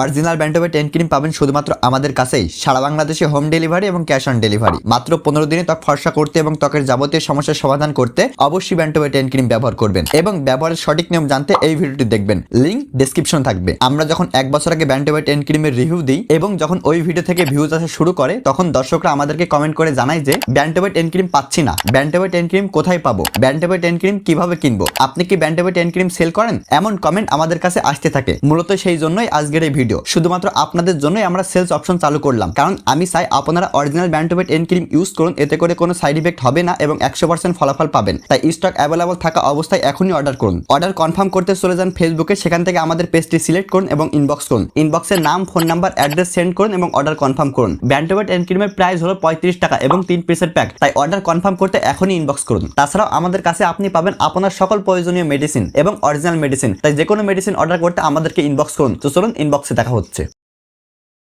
Original ব্যান্ডোভে ten cream পাবেন শুধুমাত্র আমাদের কাছেই। সারা বাংলাদেশে হোম ডেলিভারি এবং ক্যাশ অন ডেলিভারি মাত্র পনেরো দিনে ত্বক ফর্সা করতে এবং ত্বকের যাবতীয় সমস্যার সমাধান করতে অবশ্যই ব্যান্ডোভে টেন ক্রিম ব্যবহার করবেন এবং ব্যবহারের সঠিক নিয়ম জানতে এই ভিডিওটি দেখবেন। লিঙ্ক ডিসক্রিপশন থাকবে। আমরা যখন এক বছর আগে ব্যান্ডোভে টেন ক্রিমের রিভিউ দিই এবং যখন ওই ভিডিও থেকে ভিউজ আসা শুরু করে, তখন দর্শকরা আমাদেরকে কমেন্ট করে জানায় যে ব্যান্ডোভে টেন ক্রিম পাচ্ছি না। ব্যান্ডোভে টেন ক্রিম কোথায় পাবো? ব্যান্ডোভে টেন ক্রিম কীভাবে কিনবো? আপনি কি ব্যান্ডোভে টেন ক্রিম সেল করেন? এমন কমেন্ট আমাদের কাছে আসতে থাকে। মূলত সেই জন্যই আজকের এই ভিডিও শুধুমাত্র আপনাদের জন্যই আমরা সেলস অপশন চালু করলাম। কারণ আমি চাই আপনারা অরিজিনাল ব্যান্ডোভেট এন ক্রিম ইউজ করুন, এতে করে কোনো সাইড ইফেক্ট হবে না এবং একশো পার্সেন্ট ফলাফল পাবেন। তাই স্টক অ্যাভেলেবল থাকা অবস্থায় এখনই অর্ডার করুন। অর্ডার কনফার্ম করতে চলে যান ফেসবুকে সেখান থেকে আমাদের পেজটি সিলেক্ট করুন এবং ইনবক্স করুন। ইনবক্সের নাম ফোন নাম্বার অ্যাড্রেস সেন্ড করুন এবং অর্ডার কনফার্ম করুন। ব্যান্ডোভেট এন ক্রিমের প্রাইস হলো পঁয়ত্রিশ টাকা এবং তিন পিসের প্যাক তাই অর্ডার কনফার্ম করতে এখনই ইনবক্স করুন। তাছাড়াও আমাদের কাছে আপনি পাবেন আপনার সকল প্রয়োজনীয় মেডিসিন এবং অরিজিনাল মেডিসিন তাই যে কোনো মেডিসিন অর্ডার করতে আমাদেরকে ইনবক্স করুন। তো চলুন ইনবক্সে দেখা হচ্ছে।